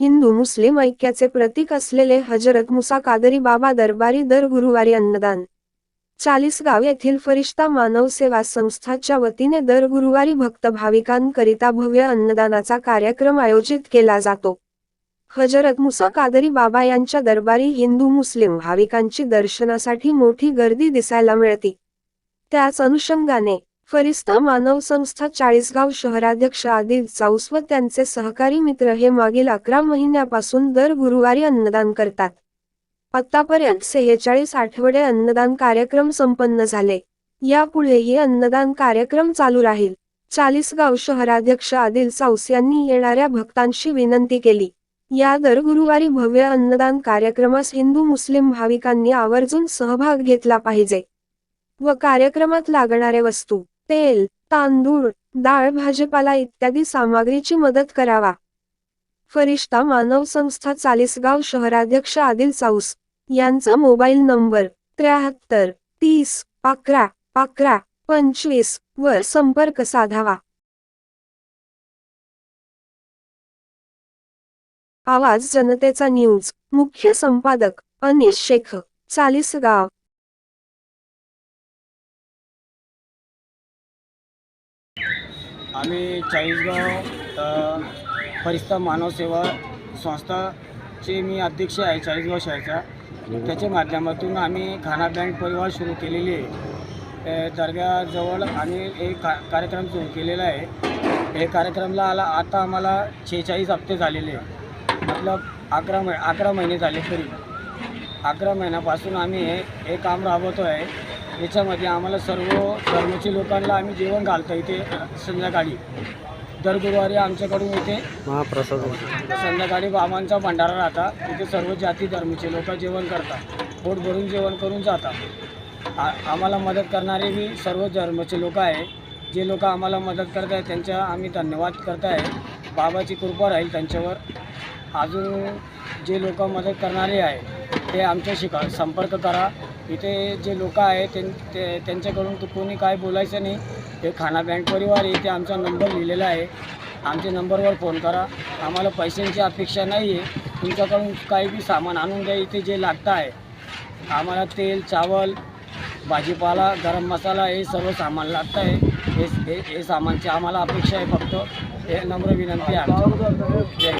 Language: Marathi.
हिंदू मुस्लिम ऐक्याचे प्रतीक असलेले हजरत मुसा कादरी बाबा दरबारी दर गुरुवारी अन्नदान. चाळीसगाव येथील फरिश्ता मानव सेवा संस्थाच्या वतीने दर गुरुवारी भक्त भाविकांकरिता भव्य अन्नदानाचा कार्यक्रम आयोजित केला जातो. हजरत मुसा कादरी बाबा यांच्या दरबारी हिंदू मुस्लिम भाविकांची दर्शनासाठी मोठी गर्दी दिसायला मिळते. त्याच अनुषंगाने फरिस्ता मानव संस्था चाळीसगाव शहराध्यक्ष आदिल चाऊस व त्यांचे सहकारी मित्र हे मागील अकरा महिन्यापासून दर गुरुवारी अन्नदान करतात. आतापर्यंत सेहेचाळीस आठवडे अन्नदान कार्यक्रम संपन्न झाले. यापुढेही अन्नदान कार्यक्रम चालू राहील. चाळीसगाव शहराध्यक्ष आदिल चाऊस यांनी येणाऱ्या भक्तांशी विनंती केली. या दर गुरुवारी भव्य अन्नदान कार्यक्रमास हिंदू मुस्लिम भाविकांनी आवर्जून सहभाग घेतला पाहिजे. व कार्यक्रमात लागणारे वस्तू तेल तांदूळ डाळ भाजीपाला इत्यादी सामग्रीची मदत करावा. फरिश्ता मानव संस्था चाळीसगाव शहराध्यक्ष आदिल साऊस यांचा मोबाईल नंबर त्र्याहत्तर तीस अकरा अकरा पंचवीस वर संपर्क साधावा. आवाज जनतेचा न्यूज मुख्य संपादक अनिश शेख चाळीसगाव. आम्ही चाळीसगाव परिस्था मानव सेवा संस्थाचे मी अध्यक्ष आहे चाळीसगाव शहराचा त्याच्या माध्यमातून आम्ही खाना बँक परिवार सुरू केलेली आहे. दर्ग्याजवळ आम्ही एक का कार्यक्रम सुरू केलेला आहे. हे कार्यक्रमला आला आता आम्हाला शेहेचाळीस हप्ते झालेले मतलब अकरा मै अकरा महिने झाले तरी. अकरा महिन्यापासून आम्ही हे हे काम राबवतो आहे याच्यामध्ये आम्हाला सर्व धर्माच्या लोकांना आम्ही जेवण घालतो इथे संध्याकाळी. दर गुरुवारी आमच्याकडून इथे महाप्रसाद. संध्याकाळी बाबांचा भंडारा राहता. तिथे सर्व जाती धर्माचे लोक जेवण करतात. पोट भरून जेवण करून जातात. आ आम्हाला मदत करणारे बी सर्व धर्माचे लोक आहे. जे लोक आम्हाला मदत करत आहे त्यांच्या आम्ही धन्यवाद करत आहे. बाबाची कृपा राहील त्यांच्यावर. अजून जे लोक मदत करणारे आहे ते आमच्याशी संपर्क करा. इथे जे लोक आहे त्यां ते त्यांच्याकडून तर कोणी काय बोलायचं नाही. हे खाना बँक परिवार इथे आमचा नंबर लिहिलेला आहे. आमच्या नंबरवर फोन करा. आम्हाला पैशांची अपेक्षा नाही आहे तुमच्याकडून काही बी सामान आणून द्या. इथे जे लागतं आहे आम्हाला तेल चावल भाजीपाला गरम मसाला हे सर्व सामान लागतं आहे. हे हे हे सामानची आम्हाला अपेक्षा आहे फक्त. हे नम्र विनंती आहे